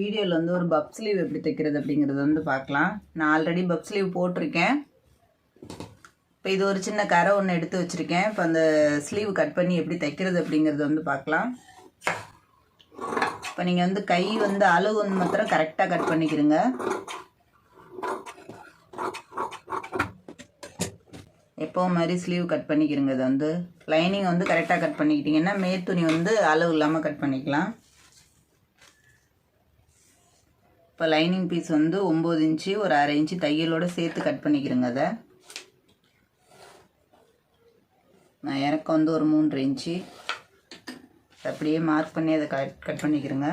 வீடியோவில் வந்து ஒரு பப் ஸ்லீவ் எப்படி தைக்கிறது அப்படிங்கிறது வந்து பார்க்கலாம். நான் ஆல்ரெடி பப் ஸ்லீவ் போட்டிருக்கேன். இப்போ இது ஒரு சின்ன கரை ஒன்று எடுத்து வச்சுருக்கேன். இப்போ அந்த ஸ்லீவ் கட் பண்ணி எப்படி தைக்கிறது அப்படிங்கிறது வந்து பார்க்கலாம். இப்போ நீங்கள் வந்து கை வந்து அளவு வந்து மாத்திரம் கரெக்டாக கட் பண்ணிக்கிறங்க எப்போவும் மாதிரி ஸ்லீவ் கட் பண்ணிக்கிறங்க இது வந்து. லைனிங் வந்து கரெக்டாக கட் பண்ணிக்கிட்டிங்கன்னா மேத்துணி வந்து அளவு இல்லாமல் கட் பண்ணிக்கலாம். இப்போ லைனிங் பீஸ் வந்து ஒம்பது இன்ச்சு ஒரு அரை இன்ச்சு தையலோடு சேர்த்து கட் பண்ணிக்கிறேங்க அதை. நான் எனக்கு வந்து ஒரு மூன்று இன்ச்சு. அப்படியே மார்க் பண்ணி அதை கட் கட் பண்ணிக்கிறேங்க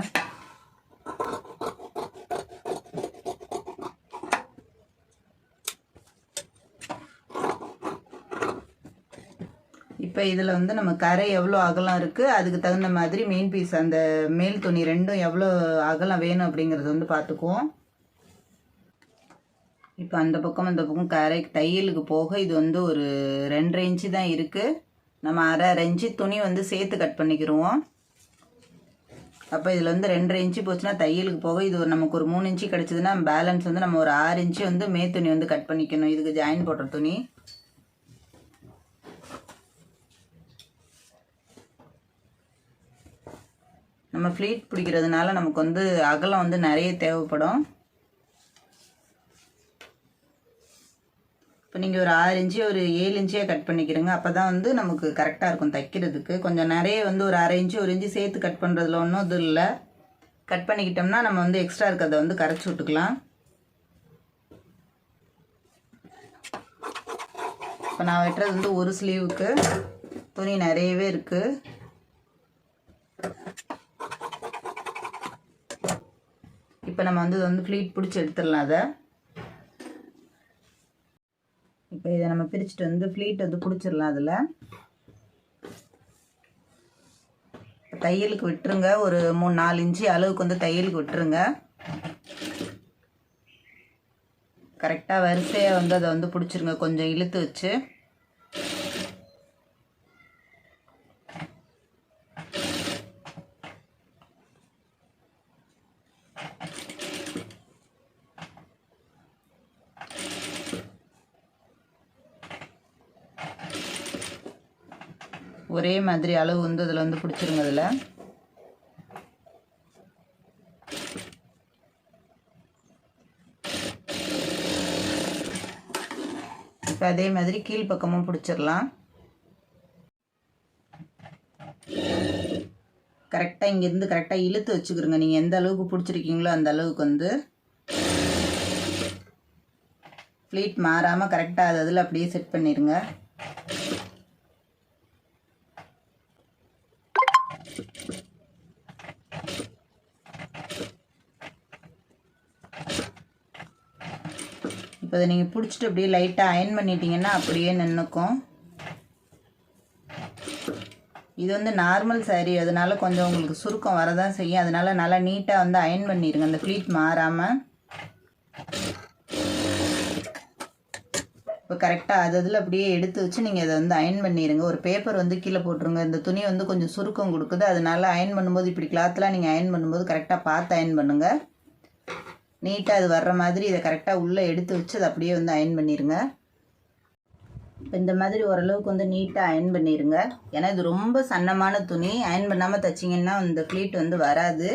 இப்போ இதில் வந்து நம்ம கரை எவ்வளோ அகலம் இருக்குது அதுக்கு தகுந்த மாதிரி மெயின் பீஸ் அந்த மேல் துணி ரெண்டும் எவ்வளோ அகலம் வேணும் அப்படிங்கிறது வந்து பார்த்துக்குவோம். இப்போ அந்த பக்கம் அந்த பக்கம் கரை தையலுக்கு போக இது வந்து ஒரு ரெண்டரை இன்ச்சு தான் இருக்குது. நம்ம அரை அரை இன்ச்சு துணி வந்து சேர்த்து கட் பண்ணிக்கிடுவோம் அப்போ இதில் வந்து ரெண்டரை இன்ச்சு போச்சுன்னா தையலுக்கு போக இது ஒரு நமக்கு ஒரு மூணு இன்ச்சு கிடச்சிதுன்னா பேலன்ஸ் வந்து நம்ம ஒரு ஆறு இன்ச்சு வந்து மே துணி வந்து கட் பண்ணிக்கணும். இதுக்கு ஜாயின் போடுற துணி. நம்ம ஃப்ளீட் பிடிக்கிறதுனால நமக்கு வந்து அகலம் வந்து நிறைய தேவைப்படும். இப்போ நீங்கள் ஒரு ஆறு இன்ச்சு ஒரு ஏழு இன்ச்சியாக கட் பண்ணிக்கிறங்க அப்போ தான் வந்து நமக்கு கரெக்டாக இருக்கும் தைக்கிறதுக்கு. கொஞ்சம் நிறைய வந்து ஒரு அரை இன்ச்சு ஒரு இன்ச்சு சேர்த்து கட் பண்ணுறதுல ஒன்றும் இது இல்லை. கட் பண்ணிக்கிட்டோம்னா நம்ம வந்து எக்ஸ்ட்ரா இருக்கிறத வந்து கரைச்சி விட்டுக்கலாம். இப்போ நான் வெட்டுறது வந்து ஒரு ஸ்லீவுக்கு துணி நிறையவே இருக்குது இப்போ நம்ம வந்து வந்து ஃப்ளீட் பிடிச்சி எடுத்துடலாம் அதை. இப்போ இதை நம்ம பிரிச்சுட்டு வந்து ஃப்ளீட் வந்து பிடிச்சிடலாம் அதில். தையலுக்கு விட்டுருங்க. ஒரு மூணு நாலு இன்ச்சு அளவுக்கு வந்து தையலுக்கு விட்டுருங்க. கரெக்டாக வரிசையாக வந்து அதை வந்து பிடிச்சிருங்க. கொஞ்சம் இழுத்து வச்சு. ஒரே மாதிரி அளவு வந்து அதில் வந்து பிடிச்சிருங்க அதில். இப்போ அதே மாதிரி கீழ்ப்பக்கமும் பிடிச்சிடலாம் கரெக்டாக இங்கேருந்து கரெக்டாக இழுத்து வச்சுக்கிறோங்க நீங்கள் எந்த அளவுக்கு பிடிச்சிருக்கீங்களோ அந்த அளவுக்கு வந்து ஃப்ளீட் மாறாமல் கரெக்டாக அது அதில் அப்படியே செட் பண்ணிடுங்க இப்போ இதை நீங்கள் பிடிச்சிட்டு அப்படியே லைட்டாக அயன் பண்ணிட்டீங்கன்னா அப்படியே நின்றுக்கும் இது வந்து நார்மல் சாரீ அதனால கொஞ்சம் உங்களுக்கு சுருக்கம் வரதான் செய்யும். அதனால நல்லா நீட்டாக வந்து அயன் பண்ணிடுங்க அந்த ஃப்ளீட் மாறாமல் இப்போ கரெக்டாக அது அதில் அப்படியே எடுத்து வச்சு நீங்கள் அதை வந்து அயன் பண்ணிடுங்க ஒரு பேப்பர் வந்து கீழே போட்டுருங்க. இந்த துணி வந்து கொஞ்சம் சுருக்கம் கொடுக்குது. அதனால அயன் பண்ணும்போது இப்படி கிளாத்லாம் நீங்கள் அயன் பண்ணும்போது கரெக்டாக பார்த்து அயன் பண்ணுங்கள் நீட்டாக அது வர்ற மாதிரி இதை கரெக்டாக உள்ளே எடுத்து வச்சு அதை அப்படியே வந்து அயன் பண்ணிடுங்க இப்போ இந்த மாதிரி ஓரளவுக்கு வந்து நீட்டாக அயன் பண்ணிடுங்க ஏன்னா இது ரொம்ப சன்னமான துணி. அயன் பண்ணாமல் தைச்சிங்கன்னா இந்த ஃப்ளீட் வந்து வராது.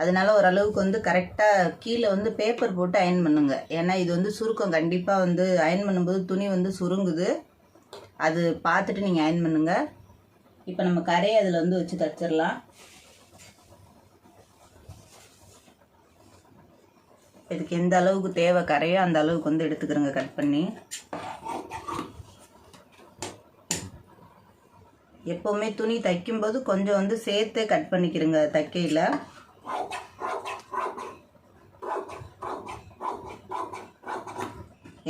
அதனால ஓரளவுக்கு வந்து கரெக்டாக கீழே வந்து பேப்பர் போட்டு அயன் பண்ணுங்க. ஏன்னா இது வந்து சுருக்கம். கண்டிப்பாக வந்து அயன் பண்ணும்போது துணி வந்து சுருங்குது. அது பார்த்துட்டு நீங்கள் அயன் பண்ணுங்கள் இப்போ நம்ம கரையை அதில் வந்து வச்சு தச்சிடலாம் இதுக்கு எந்த அளவுக்கு தேவை கரையோ அந்த அளவுக்கு வந்து எடுத்துக்கிறோங்க கட் பண்ணி. எப்போவுமே துணி தைக்கும்போது கொஞ்சம் வந்து சேர்த்தே கட் பண்ணிக்கிறோங்க தைக்கையில்.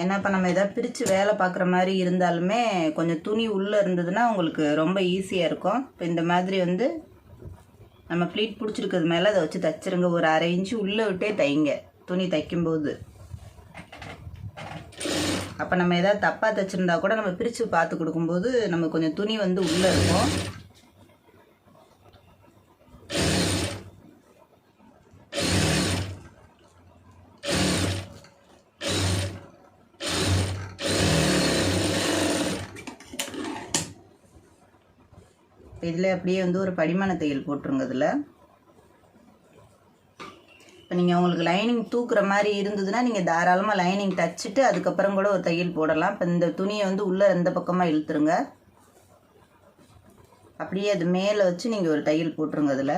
ஏன்னா இப்போ நம்ம எதாவது பிரித்து வேலை பார்க்குற மாதிரி இருந்தாலுமே கொஞ்சம் துணி உள்ளே இருந்ததுன்னா உங்களுக்கு ரொம்ப ஈஸியாக இருக்கும். இப்போ இந்த மாதிரி வந்து நம்ம ப்ளீட் பிடிச்சிருக்கிறது மேலே அதை வச்சு தைச்சிருங்க. ஒரு அரை இன்ச்சு உள்ளே விட்டே தைங்க. துணி தைக்கும்போது. அப்போ நம்ம எதாவது தப்பாக தைச்சிருந்தா கூட நம்ம பிரித்து பார்த்து கொடுக்கும்போது நம்ம கொஞ்சம் துணி வந்து உள்ளே இருக்கும். இதில் அப்படியே வந்து ஒரு படிமான தையல் போட்டுருங்க இதில். இப்போ நீங்கள் உங்களுக்கு லைனிங் தூக்குற மாதிரி இருந்ததுன்னா நீங்கள் தாராளமாக லைனிங் தச்சுட்டு அதுக்கப்புறம் கூட ஒரு தையல் போடலாம். இப்போ இந்த துணியை வந்து உள்ளே இந்த பக்கமாக இழுத்துருங்க. அப்படியே அது மேலே வச்சு நீங்கள் ஒரு தையல் போட்டுருங்க அதில்.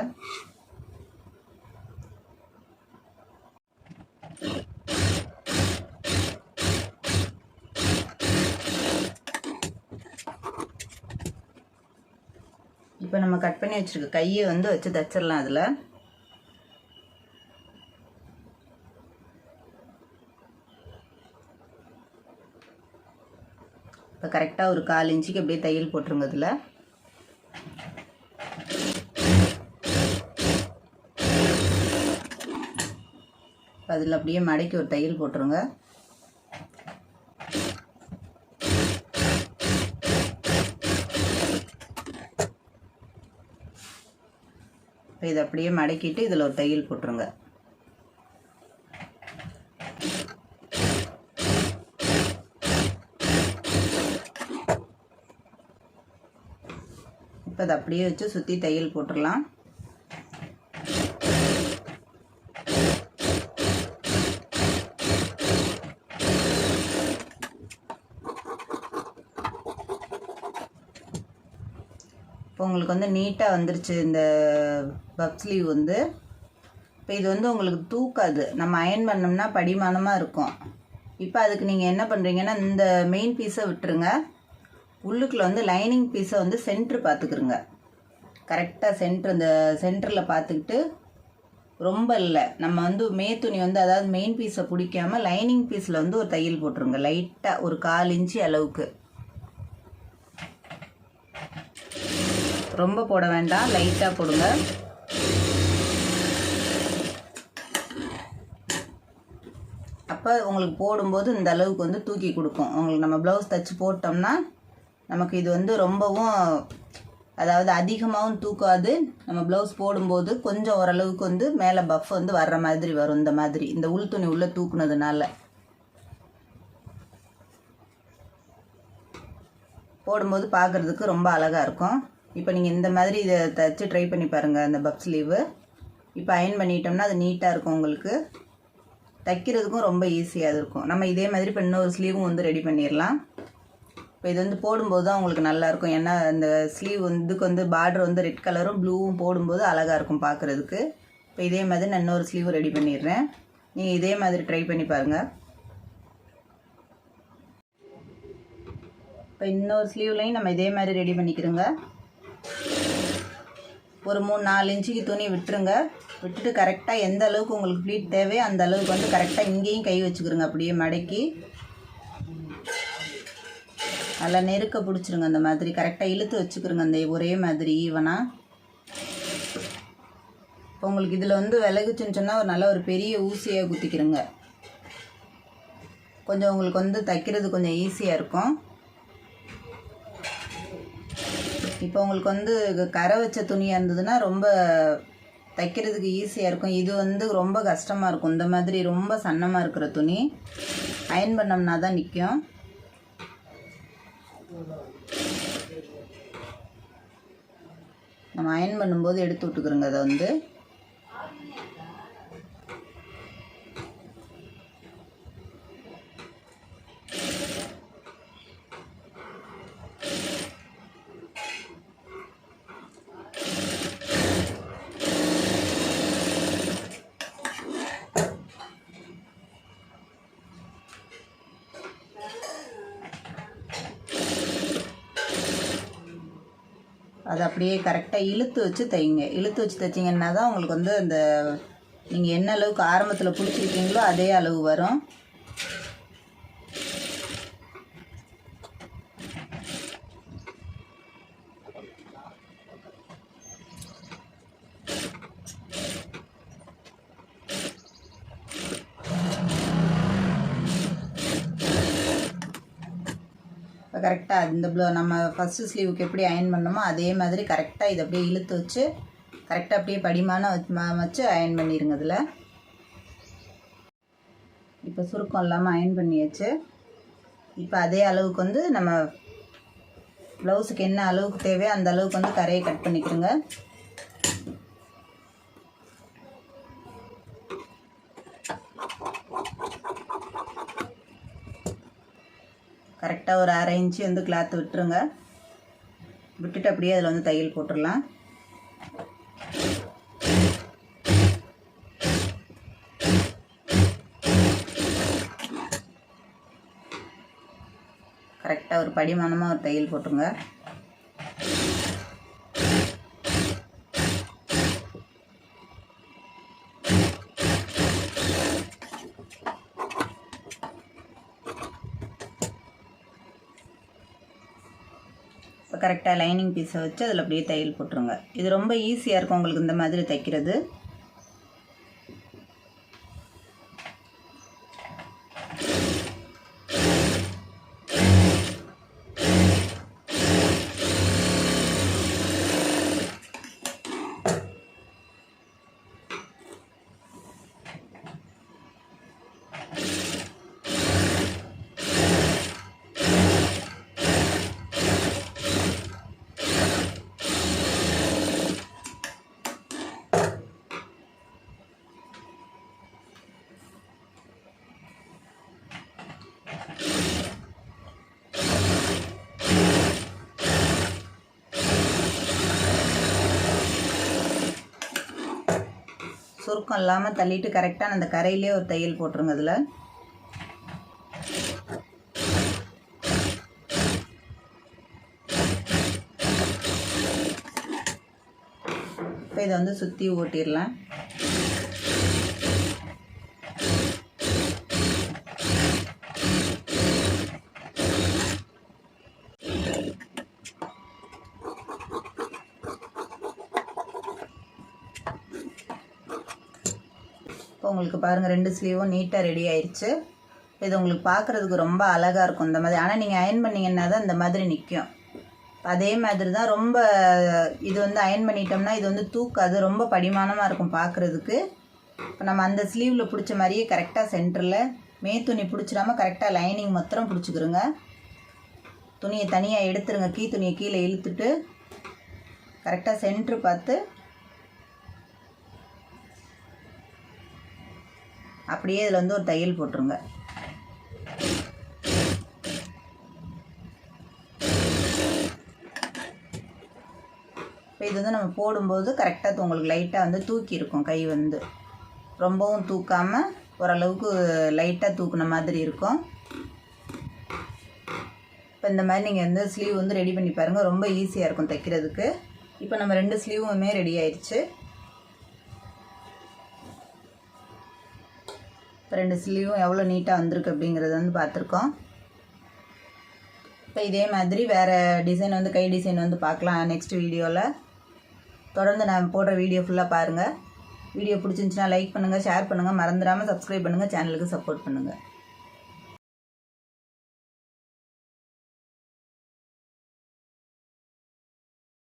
இப்போ நம்ம கட் பண்ணி வச்சுருக்க கையை வந்து வச்சு தச்சிடலாம் அதில். இப்போ கரெக்டாக ஒரு கால் இன்ச்சுக்கு அப்படியே தையல் போட்டுருங்க அதில் அதில் அப்படியே மடக்கி ஒரு தையல் போட்டுருங்க. இப்போ இதை அப்படியே மடக்கிட்டு இதில் ஒரு தையல் போட்டுருங்க. இப்போ அதை அப்படியே வச்சு சுற்றி தையல் போட்டுடலாம். இப்போ உங்களுக்கு வந்து நீட்டாக வந்துருச்சு இந்த பப் ஸ்லீவ் வந்து. இப்போ இது வந்து உங்களுக்கு தூக்காது. நம்ம அயன் பண்ணோம்னா படிமானமாக இருக்கும். இப்போ அதுக்கு நீங்கள் என்ன பண்ணுறீங்கன்னா இந்த மெயின் பீஸை விட்டுருங்க. உள்ளுக்குள்ள வந்து லைனிங் பீஸை வந்து சென்ட்ரு பார்த்துக்குருங்க. கரெக்டாக சென்ட்ரு இந்த சென்டரில் பார்த்துக்கிட்டு ரொம்ப இல்லை. நம்ம வந்து மே துணி வந்து அதாவது மெயின் பீஸை பிடிக்காம லைனிங் பீஸில் வந்து ஒரு தையல் போட்டுருங்க. லைட்டாக ஒரு கால் இன்ச்சு அளவுக்கு. ரொம்ப போட வேண்டாம். லைட்டாக போடுங்க. அப்போ உங்களுக்கு போடும்போது இந்த அளவுக்கு வந்து தூக்கி கொடுக்கும். உங்களுக்கு நம்ம ப்ளவுஸ் தைச்சி போட்டோம்னா நமக்கு இது வந்து ரொம்பவும் அதாவது அதிகமாகவும் தூக்காது. நம்ம ப்ளவுஸ் போடும்போது கொஞ்சம் ஓரளவுக்கு வந்து மேலே பஃப் வந்து வர்ற மாதிரி வரும் இந்த மாதிரி. இந்த உள் துணி உள்ளே தூக்குனதுனால. போடும்போது பார்க்குறதுக்கு ரொம்ப அழகாக இருக்கும். இப்போ நீங்கள் இந்த மாதிரி இதை தைச்சு ட்ரை பண்ணி பாருங்கள் அந்த பப் ஸ்லீவு இப்போ அயன் பண்ணிட்டோம்னா அது நீட்டாக இருக்கும் உங்களுக்கு. தைக்கிறதுக்கும் ரொம்ப ஈஸியாக இருக்கும். நம்ம இதே மாதிரி இப்போ இன்னொரு ஸ்லீவும் வந்து ரெடி பண்ணிடலாம் இப்போ இது வந்து போடும்போது தான் உங்களுக்கு நல்லாயிருக்கும் ஏன்னா அந்த ஸ்லீவ் வந்து வந்து பார்டர் வந்து ரெட் கலரும் ப்ளூவும் போடும்போது அழகாக இருக்கும் பார்க்குறதுக்கு இப்போ இதே மாதிரி நான் இன்னொரு ஸ்லீவ் ரெடி பண்ணிடுறேன். நீங்கள் இதே மாதிரி ட்ரை பண்ணி பாருங்கள் இப்போ இன்னொரு ஸ்லீவ்லையும் நம்ம இதே மாதிரி ரெடி பண்ணிக்கிறோங்க. ஒரு மூணு நாலு இன்ச்சுக்கு துணி விட்டுருங்க. விட்டுட்டு கரெக்டாக எந்த அளவுக்கு உங்களுக்கு ப்ளீட் தேவையோ அந்த அளவுக்கு வந்து கரெக்டாக இங்கேயும் கை வச்சுக்கிறோங்க. அப்படியே மடக்கி. நல்லா நெருக்க பிடிச்சிருங்க அந்த மாதிரி. கரெக்டாக இழுத்து வச்சுக்கிறோங்க அந்த ஒரே மாதிரி ஈவனாக இப்போ உங்களுக்கு இதில் வந்து விலகுச்சுன்னு சொன்னால் ஒரு நல்ல ஒரு பெரிய ஊசியாக குத்திக்கிறோங்க. கொஞ்சம் உங்களுக்கு வந்து தைக்கிறது கொஞ்சம் ஈஸியாக இருக்கும். இப்போ உங்களுக்கு வந்து கரை வச்ச துணியாக இருந்ததுன்னா ரொம்ப தைக்கிறதுக்கு ஈஸியாக இருக்கும். இது வந்து ரொம்ப கஷ்டமாக இருக்கும். இந்த மாதிரி ரொம்ப சன்னமாக இருக்கிற துணி அயன் பண்ணோம்னா தான் நிற்கும் நம்ம அயன் பண்ணும்போது எடுத்து விட்டுக்கிறோங்க அதை வந்து. அதை அப்படியே கரெக்டாக இழுத்து வச்சு தைங்க. இழுத்து வச்சு தைச்சிங்கன்னா தான் உங்களுக்கு வந்து அந்த நீங்கள் என்ன அளவுக்கு ஆரம்பத்தில் பிடிச்சிருக்கீங்களோ அதே அளவு வரும். இப்போ கரெக்டாக இந்த ப்ளோ நம்ம ஃபஸ்ட்டு ஸ்லீவுக்கு எப்படி அயன் பண்ணோமோ அதே மாதிரி கரெக்டாக இதை அப்படியே இழுத்து வச்சு கரெக்டாக அப்படியே படிமான வச்சு அயன் பண்ணிடுங்க இதில். இப்போ சுருக்கம் இல்லாமல் அயன் பண்ணியாச்சு. இப்போ அதே அளவுக்கு வந்து நம்ம ப்ளவுஸுக்கு என்ன அளவுக்கு தேவையோ அந்த அளவுக்கு வந்து கரையை கட் பண்ணிக்கிறோங்க கரெக்டாக ஒரு அரை இன்ச்சு வந்து கிளாத் விட்டுருங்க. விட்டுட்டு அப்படியே அதில் வந்து தையல் போட்டுடலாம். கரெக்டாக ஒரு படிமானமாக ஒரு தையல் போட்டுருங்க. கரெக்டாக லைனிங் பீஸை வச்சு அதில் அப்படியே தையல் போட்டுருங்க. இது ரொம்ப ஈஸியாக இருக்கும் உங்களுக்கு இந்த மாதிரி தைக்கிறது. சுருக்கம் இல்லாமல் தள்ளிட்டு கரெக்டாக அந்த கரையிலே ஒரு தையல் போட்டுருங்க அதில். இப்போ இதை வந்து சுற்றி ஓட்டிடலாம் இப்போ உங்களுக்கு பாருங்கள் ரெண்டு ஸ்லீவும் நீட்டாக ரெடி ஆயிடுச்சு இது உங்களுக்கு பார்க்குறதுக்கு ரொம்ப அழகாக இருக்கும் இந்த மாதிரி. ஆனால் நீங்கள் அயன் பண்ணிங்கன்னா தான் இந்த மாதிரி நிற்கும் அதே மாதிரி தான் ரொம்ப இது வந்து அயன் பண்ணிட்டோம்னா இது வந்து தூக்காது. ரொம்ப படிமானமாக இருக்கும் பார்க்குறதுக்கு இப்போ நம்ம அந்த ஸ்லீவில் பிடிச்ச மாதிரியே கரெக்டாக சென்டரில் மே துணி பிடிச்சிடாம கரெக்டாக லைனிங் மாத்திரம் பிடிச்சிக்கிறோங்க துணியை தனியாக எடுத்துருங்க. கீ துணியை கீழே இழுத்துட்டு கரெக்டாக சென்ட்ரு பார்த்து அப்படியே இதில் வந்து ஒரு தையல் போட்டுருங்க. இப்போ இது வந்து நம்ம போடும்போது கரெக்டாக உங்களுக்கு லைட்டாக வந்து தூக்கி இருக்கும் கை வந்து. ரொம்பவும் தூக்காமல் ஓரளவுக்கு லைட்டாக தூக்குன மாதிரி இருக்கும். இப்போ இந்த மாதிரி நீங்கள் வந்து ஸ்லீவ் வந்து ரெடி பண்ணி பாருங்கள் ரொம்ப ஈஸியாக இருக்கும் தைக்கிறதுக்கு. இப்போ நம்ம ரெண்டு ஸ்லீவுமே ரெடி ஆயிடுச்சு. இப்போ ரெண்டு ஸ்லீவும் எவ்வளோ நீட்டாக வந்திருக்கு அப்படிங்கிறத வந்து பார்த்துருக்கோம். இப்போ இதே மாதிரி வேறு டிசைன் வந்து கை டிசைன் வந்து பார்க்கலாம் நெக்ஸ்ட் வீடியோவில் தொடர்ந்து நான் போடுற வீடியோ ஃபுல்லாக பாருங்கள் வீடியோ பிடிச்சிருந்துச்சுன்னா லைக் பண்ணுங்கள் ஷேர் பண்ணுங்கள் மறந்துடாமல் சப்ஸ்கிரைப் பண்ணுங்கள் சேனலுக்கு சப்போர்ட் பண்ணுங்கள்